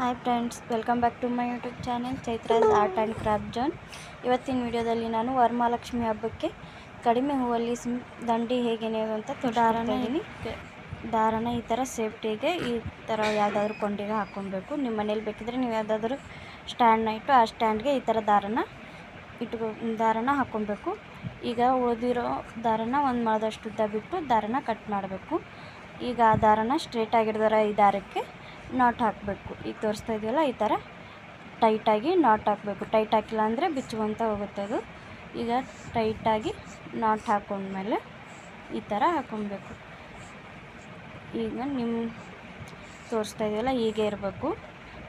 Hi friends welcome back to my YouTube channel Chaitra's art and craft zone ಇವತ್ತಿನ ವಿಡಿಯೋದಲ್ಲಿ ನಾನು ವರಮಹಾಲಕ್ಷ್ಮಿ ಹಬ್ಬಕ್ಕೆ ಕಡಿಮೆ ಹೂವಲ್ಲಿ ಸಿಂ ದಂಡಿ ಹೇಗೆ ಅಂತ ದಾರನ ದಾರನ ಈ ಥರ ಸೇಫ್ಟಿಗೆ ಈ ಥರ ಯಾವುದಾದ್ರೂ ಕೊಂಡಿಗೆ ಹಾಕ್ಕೊಬೇಕು. ನಿಮ್ಮ ಮನೇಲಿ ಬೇಕಿದ್ರೆ ನೀವು ಯಾವುದಾದ್ರೂ ಸ್ಟ್ಯಾಂಡ್ನ ಇಟ್ಟು ಆ ಸ್ಟ್ಯಾಂಡ್ಗೆ ಈ ಥರ ದಾರನ ಇಟ್ಕೊ ದಾರನ ಹಾಕ್ಕೊಬೇಕು. ಈಗ ಉಳಿದಿರೋ ದಾರನ ಒಂದು ಮಳದಷ್ಟು ಉದ್ದ ಬಿಟ್ಟು ದಾರನ ಕಟ್ ಮಾಡಬೇಕು. ಈಗ ಆ ದಾರನ ಸ್ಟ್ರೇಟ್ ಆಗಿರೋದರ ಈ ದಾರಕ್ಕೆ ನಾಟ್ ಹಾಕಬೇಕು. ಈಗ ತೋರಿಸ್ತಾ ಇದೆಯಲ್ಲ, ಈ ಥರ ಟೈಟಾಗಿ ನಾಟ್ ಹಾಕಬೇಕು. ಟೈಟ್ ಹಾಕಿಲ್ಲ ಅಂದರೆ ಬಿಚ್ಚುವಂತ ಹೋಗುತ್ತೆ ಅದು. ಈಗ ಟೈಟಾಗಿ ನಾಟ್ ಹಾಕೊಂಡ್ಮೇಲೆ ಈ ಥರ ಹಾಕೊಬೇಕು ಈಗ ನಿಮ್ಮ ತೋರಿಸ್ತಾ ಇದೆಯಲ್ಲ, ಹೀಗೆ ಇರಬೇಕು.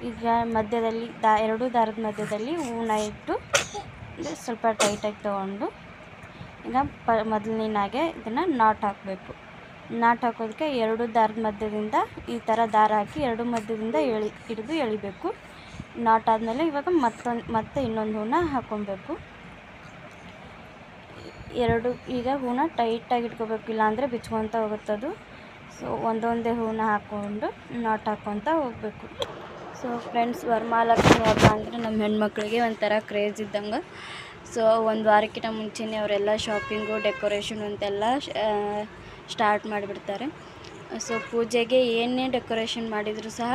ಈಗ ಮಧ್ಯದಲ್ಲಿ ದಾ, ಎರಡು ದಾರದ ಮಧ್ಯದಲ್ಲಿ ಹೂನ ಇಟ್ಟು ಸ್ವಲ್ಪ ಟೈಟಾಗಿ ತೊಗೊಂಡು ಈಗ ಪ ಮೊದಲಿನಾಗೆ ಇದನ್ನು ನಾಟ್ ಹಾಕಬೇಕು. ನಾಟ್ ಹಾಕೋದಕ್ಕೆ ಎರಡು ದಾರದ ಮಧ್ಯದಿಂದ ಈ ಥರ ದಾರ ಹಾಕಿ ಎರಡು ಮಧ್ಯದಿಂದ ಎಳಿ ಹಿಡಿದು ಎಳಿಬೇಕು. ನಾಟ್ ಆದಮೇಲೆ ಇವಾಗ ಮತ್ತೊಂದು, ಮತ್ತೆ ಇನ್ನೊಂದು ಹೂನ ಹಾಕ್ಕೊಬೇಕು ಎರಡು, ಈಗ ಹೂನ ಟೈಟಾಗಿ ಇಟ್ಕೋಬೇಕು, ಇಲ್ಲಾಂದರೆ ಬಿಚ್ಕೊತ ಹೋಗುತ್ತದು. ಸೊ ಒಂದೊಂದೇ ಹೂನ ಹಾಕ್ಕೊಂಡು ನಾಟ್ ಹಾಕ್ಕೊತ ಹೋಗಬೇಕು. ಸೊ ಫ್ರೆಂಡ್ಸ್ ವರಮಹಾಲಕ್ಷ್ಮಿ ಹಬ್ಬ ಅಂದರೆ ನಮ್ಮ ಹೆಣ್ಮಕ್ಳಿಗೆ ಒಂಥರ ಕ್ರೇಜ್ ಇದ್ದಂಗೆ. ಸೊ ಒಂದು ವಾರಕ್ಕಿಂತ ಮುಂಚೆನೇ ಅವರೆಲ್ಲ ಶಾಪಿಂಗು ಡೆಕೋರೇಷನ್ ಅಂತೆಲ್ಲ ಸ್ಟಾರ್ಟ್ ಮಾಡಿಬಿಡ್ತಾರೆ. ಸೊ ಪೂಜೆಗೆ ಏನೇ ಡೆಕೋರೇಷನ್ ಮಾಡಿದರೂ ಸಹ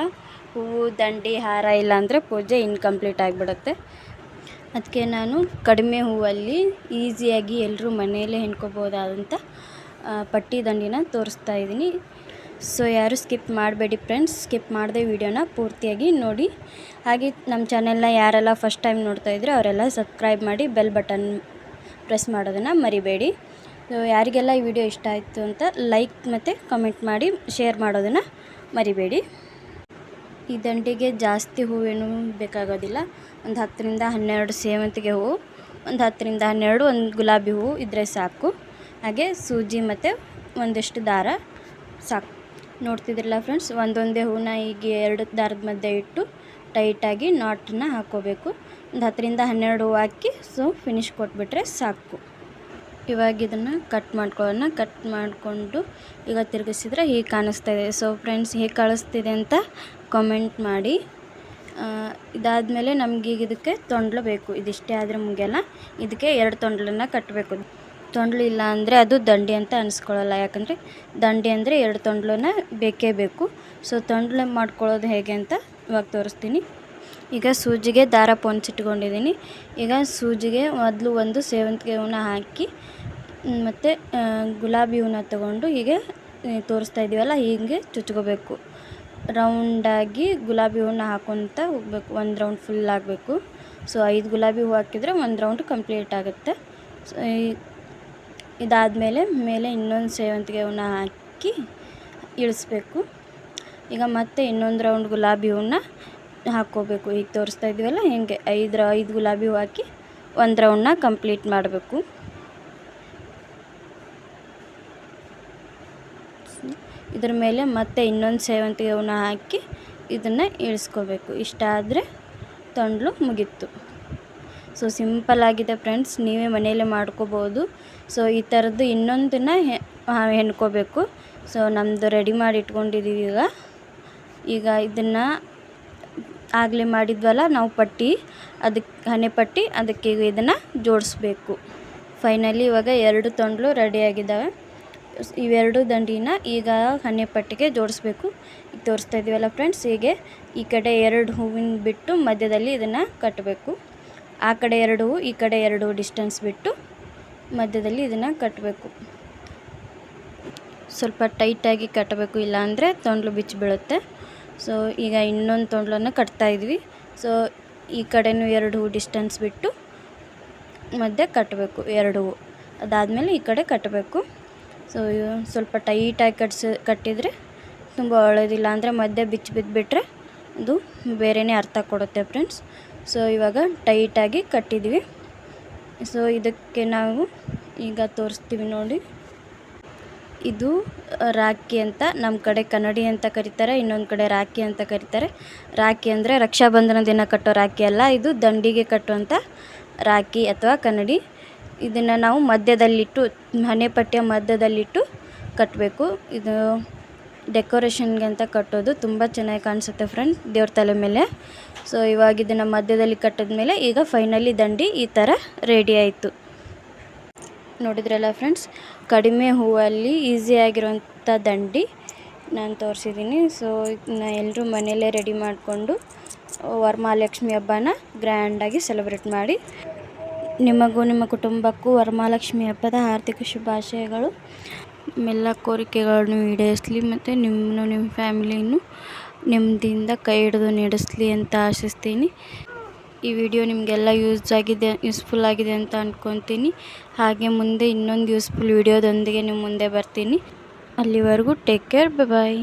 ಹೂವು, ದಂಡಿ, ಹಾರ ಇಲ್ಲ ಅಂದರೆ ಪೂಜೆ ಇನ್ಕಂಪ್ಲೀಟ್ ಆಗಿಬಿಡುತ್ತೆ. ಅದಕ್ಕೆ ನಾನು ಕಡಿಮೆ ಹೂವಲ್ಲಿ ಈಸಿಯಾಗಿ ಎಲ್ಲರೂ ಮನೆಯಲ್ಲೇ ಹೆಣ್ಕೋಬೋದಾದಂಥ ಪಟ್ಟಿ ದಂಡಿನ ತೋರಿಸ್ತಾ ಇದ್ದೀನಿ. ಸೊ ಯಾರು ಸ್ಕಿಪ್ ಮಾಡಬೇಡಿ ಫ್ರೆಂಡ್ಸ್, ಸ್ಕಿಪ್ ಮಾಡದೆ ವಿಡಿಯೋನ ಪೂರ್ತಿಯಾಗಿ ನೋಡಿ. ಹಾಗೆ ನಮ್ಮ ಚಾನೆಲ್ನ ಯಾರೆಲ್ಲ ಫಸ್ಟ್ ಟೈಮ್ ನೋಡ್ತಾ ಇದ್ರೆ ಅವರೆಲ್ಲ ಸಬ್ಸ್ಕ್ರೈಬ್ ಮಾಡಿ ಬೆಲ್ ಬಟನ್ ಪ್ರೆಸ್ ಮಾಡೋದನ್ನು ಮರಿಬೇಡಿ. ಯಾರಿಗೆಲ್ಲ ಈ ವಿಡಿಯೋ ಇಷ್ಟ ಆಯಿತು ಅಂತ ಲೈಕ್ ಮತ್ತು ಕಮೆಂಟ್ ಮಾಡಿ, ಶೇರ್ ಮಾಡೋದನ್ನು ಮರಿಬೇಡಿ. ಈ ದಂಡಿಗೆ ಜಾಸ್ತಿ ಹೂವೇನು ಬೇಕಾಗೋದಿಲ್ಲ. ಒಂದು ಹತ್ತರಿಂದ ಹನ್ನೆರಡು ಸೇವಂತಿಗೆ ಹೂವು, ಒಂದು ಹತ್ತರಿಂದ ಹನ್ನೆರಡು ಒಂದು ಗುಲಾಬಿ ಹೂವು ಇದ್ದರೆ ಸಾಕು. ಹಾಗೆ ಸೂಜಿ ಮತ್ತು ಒಂದಿಷ್ಟು ದಾರ ಸಾಕು. ನೋಡ್ತಿದ್ರಲ್ಲ ಫ್ರೆಂಡ್ಸ್, ಒಂದೊಂದೇ ಹೂವನ್ನ ಈಗ ಎರಡು ದಾರದ ಮಧ್ಯೆ ಇಟ್ಟು ಟೈಟಾಗಿ ನಾಟನ್ನ ಹಾಕ್ಕೋಬೇಕು ಒಂದು ಹತ್ತರಿಂದ ಹನ್ನೆರಡು ಹೂವು ಹಾಕಿ ಸೊ ಫಿನಿಶ್ ಕೊಟ್ಬಿಟ್ರೆ ಸಾಕು. ಇವಾಗ ಇದನ್ನು ಕಟ್ ಮಾಡ್ಕೊಳ್ಳೋಣ. ಕಟ್ ಮಾಡಿಕೊಂಡು ಈಗ ತಿರುಗಿಸಿದ್ರೆ ಹೀಗೆ ಕಾಣಿಸ್ತಾ ಇದೆ. ಸೊ ಫ್ರೆಂಡ್ಸ್ ಹೇಗೆ ಕಾಣಿಸ್ತಿದೆ ಅಂತ ಕಾಮೆಂಟ್ ಮಾಡಿ. ಇದಾದಮೇಲೆ ನಮಗೆ ಈಗ ಇದಕ್ಕೆ ತೊಂಡ್ಲು ಬೇಕು. ಇದಿಷ್ಟೇ ಆದರೆ ಮುಗಿಯಲ್ಲ. ಇದಕ್ಕೆ ಎರಡು ತೊಂಡ್ಲನ್ನು ಕಟ್ಟಬೇಕು ತೊಂಡ್ಲು ಇಲ್ಲ ಅಂದರೆ ಅದು ದಂಡಿ ಅಂತ ಅನಿಸ್ಕೊಳ್ಳಲ್ಲ. ಯಾಕಂದರೆ ದಂಡಿ ಅಂದರೆ ಎರಡು ತೊಂಡ್ಲನ್ನು ಬೇಕೇ ಬೇಕು. ಸೊ ತೊಂಡ್ಲು ಮಾಡ್ಕೊಳ್ಳೋದು ಹೇಗೆ ಅಂತ ಇವಾಗ ತೋರಿಸ್ತೀನಿ. ಈಗ ಸೂಜಿಗೆ ದಾರ ಪೊಂಚಿಟ್ಕೊಂಡಿದ್ದೀನಿ ಈಗ ಸೂಜಿಗೆ ಮೊದಲು ಒಂದು ಸೇವಂತಿಗೆ ಹೂವನ್ನ ಹಾಕಿ ಮತ್ತು ಗುಲಾಬಿ ಹೂವನ್ನ ತಗೊಂಡು ಹೀಗೆ ತೋರಿಸ್ತಾ ಇದ್ದೀವಲ್ಲ ಹೀಗೆ ಚುಚ್ಕೋಬೇಕು. ರೌಂಡಾಗಿ ಗುಲಾಬಿ ಹೂವನ್ನ ಹಾಕೊತ ಹೋಗ್ಬೇಕು, ಒಂದು ರೌಂಡ್ ಫುಲ್ ಆಗಬೇಕು. ಸೊ ಐದು ಗುಲಾಬಿ ಹೂವು ಹಾಕಿದರೆ ಒಂದು ರೌಂಡ್ ಕಂಪ್ಲೀಟ್ ಆಗುತ್ತೆ. ಸೊ ಇದಾದಮೇಲೆ ಮೇಲೆ ಇನ್ನೊಂದು ಸೇವಂತಿಗೆ ಹೂವನ್ನ ಹಾಕಿ ಇಳಿಸ್ಬೇಕು. ಈಗ ಮತ್ತೆ ಇನ್ನೊಂದು ರೌಂಡ್ ಗುಲಾಬಿ ಹೂವನ್ನ ಹಾಕ್ಕೋಬೇಕು. ಈಗ ತೋರಿಸ್ತಾ ಇದ್ದೀವಲ್ಲ, ಹಿಂಗೆ ಐದರ ಐದು ಗುಲಾಬಿ ಹೂ ಹಾಕಿ ಒಂದು ರೌಂಡನ್ನ ಕಂಪ್ಲೀಟ್ ಮಾಡಬೇಕು. ಇದ್ರ ಮೇಲೆ ಮತ್ತೆ ಇನ್ನೊಂದು ಸೇವಂತಿಗೆ ಹೂವನ್ನ ಹಾಕಿ ಇದನ್ನು ಇಳಿಸ್ಕೋಬೇಕು. ಇಷ್ಟ ಆದರೆ ತೊಂಡ್ಲು ಮುಗೀತು. ಸೊ ಸಿಂಪಲ್ ಆಗಿದೆ ಫ್ರೆಂಡ್ಸ್ ನೀವೇ ಮನೆಯಲ್ಲೇ ಮಾಡ್ಕೋಬೋದು. ಸೊ ಈ ಥರದ್ದು ಇನ್ನೊಂದನ್ನು ಹೆಣ್ಕೋಬೇಕು. ಸೊ ನಮ್ಮದು ರೆಡಿ ಮಾಡಿ ಇಟ್ಕೊಂಡಿದ್ದೀವಿ ಈಗ. ಈಗ ಇದನ್ನು ಆಗಲೇ ಮಾಡಿದ್ವಲ್ಲ, ನಾವು ಪಟ್ಟಿ ಅದಕ್ಕೆ ಹಣೆ ಪಟ್ಟಿ, ಅದಕ್ಕೆ ಇದನ್ನು ಜೋಡಿಸ್ಬೇಕು. ಫೈನಲಿ ಇವಾಗ ಎರಡು ತೊಂಡ್ಲು ರೆಡಿಯಾಗಿದ್ದಾವೆ ಇವೆರಡು ದಂಡಿನ ಈಗ ಹಣೆ ಪಟ್ಟಿಗೆ ಜೋಡಿಸ್ಬೇಕು. ಈಗ ತೋರಿಸ್ತಾ ಇದ್ದೀವಲ್ಲ ಫ್ರೆಂಡ್ಸ್ ಹೀಗೆ ಈ ಕಡೆ ಎರಡು ಹೂವಿನ ಬಿಟ್ಟು ಮಧ್ಯದಲ್ಲಿ ಇದನ್ನು ಕಟ್ಟಬೇಕು ಆ ಕಡೆ ಎರಡು ಹೂವು ಈ ಕಡೆ ಎರಡು ಡಿಸ್ಟೆನ್ಸ್ ಬಿಟ್ಟು ಮಧ್ಯದಲ್ಲಿ ಇದನ್ನು ಕಟ್ಟಬೇಕು ಸ್ವಲ್ಪ ಟೈಟಾಗಿ ಕಟ್ಟಬೇಕು ಇಲ್ಲಾಂದರೆ ತೊಂಡ್ಲು ಬಿಚ್ಚಿ ಬೀಳುತ್ತೆ. ಸೊ ಈಗ ಇನ್ನೊಂದು ತೊಂಡ್ಲನ್ನು ಕಟ್ತಾಯಿದ್ವಿ ಸೊ ಈ ಕಡೆಯೂ ಎರಡು ಹೂ ಡಿಸ್ಟೆನ್ಸ್ ಬಿಟ್ಟು ಮಧ್ಯೆ ಕಟ್ಟಬೇಕು ಎರಡು ಹೂವು ಅದಾದಮೇಲೆ ಈ ಕಡೆ ಕಟ್ಟಬೇಕು ಸೊ ಸ್ವಲ್ಪ ಟೈಟಾಗಿ ಕಟ್ಸಿ, ಕಟ್ಟಿದರೆ ತುಂಬ ಒಳ್ಳೆಯದಿಲ್ಲ ಅಂದರೆ ಮಧ್ಯೆ ಬಿಚ್ಚಿ ಬಿದ್ದುಬಿಟ್ರೆ ಅದು ಬೇರೆಯೇ ಅರ್ಥ ಕೊಡುತ್ತೆ ಫ್ರೆಂಡ್ಸ್ ಸೊ ಇವಾಗ ಟೈಟಾಗಿ ಕಟ್ಟಿದ್ವಿ. ಸೊ ಇದಕ್ಕೆ ನಾವು ಈಗ ತೋರಿಸ್ತೀವಿ ನೋಡಿ. ಇದು ರಾಖಿ ಅಂತ ನಮ್ಮ ಕಡೆ ಕನ್ನಡಿ ಅಂತ ಕರೀತಾರೆ, ಇನ್ನೊಂದು ಕಡೆ ರಾಖಿ ಅಂತ ಕರೀತಾರೆ. ರಾಖಿ ಅಂದರೆ ರಕ್ಷಾಬಂಧನ ದಿನ ಕಟ್ಟೋ ರಾಖಿ ಅಲ್ಲ, ಇದು ದಂಡಿಗೆ ಕಟ್ಟುವಂಥ ರಾಖಿ ಅಥವಾ ಕನ್ನಡಿ. ಇದನ್ನು ನಾವು ಮಧ್ಯದಲ್ಲಿಟ್ಟು, ಮನೆ ಪಟ್ಟಿಯ ಮಧ್ಯದಲ್ಲಿಟ್ಟು ಕಟ್ಟಬೇಕು ಇದು ಡೆಕೋರೇಷನ್ಗೆ ಅಂತ ಕಟ್ಟೋದು ತುಂಬ ಚೆನ್ನಾಗಿ ಕಾಣಿಸುತ್ತೆ ಫ್ರೆಂಡ್, ದೇವ್ರ ತಲೆ ಮೇಲೆ. ಸೊ, ಇವಾಗ ಇದನ್ನು ಮಧ್ಯದಲ್ಲಿ ಕಟ್ಟಿದ್ಮೇಲೆ ಈಗ ಫೈನಲಿ ದಂಡಿ ಈ ಥರ ರೆಡಿ ಆಯಿತು. ನೋಡಿದ್ರಲ್ಲ ಫ್ರೆಂಡ್ಸ್ ಕಡಿಮೆ ಹೂವಲ್ಲಿ ಈಸಿಯಾಗಿರುವಂಥ ದಂಡಿ ನಾನು ತೋರಿಸಿದ್ದೀನಿ ಸೊ ಇದನ್ನ ಎಲ್ಲರೂ ಮನೆಯಲ್ಲೇ ರೆಡಿ ಮಾಡಿಕೊಂಡು, ವರಮಹಾಲಕ್ಷ್ಮಿ ಹಬ್ಬನ ಗ್ರ್ಯಾಂಡಾಗಿ ಸೆಲೆಬ್ರೇಟ್ ಮಾಡಿ. ನಿಮಗೂ, ನಿಮ್ಮ ಕುಟುಂಬಕ್ಕೂ ವರಮಹಾಲಕ್ಷ್ಮಿ ಹಬ್ಬದ ಆರ್ಥಿಕ ಶುಭಾಶಯಗಳು. ಎಲ್ಲ ಕೋರಿಕೆಗಳನ್ನು ಈಡೇರಿಸಲಿ ಮತ್ತು ನಿಮ್ಮನ್ನು, ನಿಮ್ಮ ಫ್ಯಾಮಿಲಿಯನ್ನು ನೆಮ್ಮದಿಯಿಂದ ಕೈ ಹಿಡಿದು ನಡೆಸಲಿ ಅಂತ ಆಶಿಸ್ತೀನಿ. ಈ ವಿಡಿಯೋ ನಿಮಗೆಲ್ಲ ಯೂಸ್ ಆಗಿದೆ ಯೂಸ್ಫುಲ್ ಆಗಿದೆ ಅಂತ ಅಂದ್ಕೊತೀನಿ ಹಾಗೆ ಮುಂದೆ ಇನ್ನೊಂದು ಯೂಸ್ಫುಲ್ ವಿಡಿಯೋದೊಂದಿಗೆ ನಿಮ್ಮ ಮುಂದೆ ಬರ್ತೀನಿ. ಅಲ್ಲಿವರೆಗೂ ಟೇಕ್ ಕೇರ್ ಬಾಯ್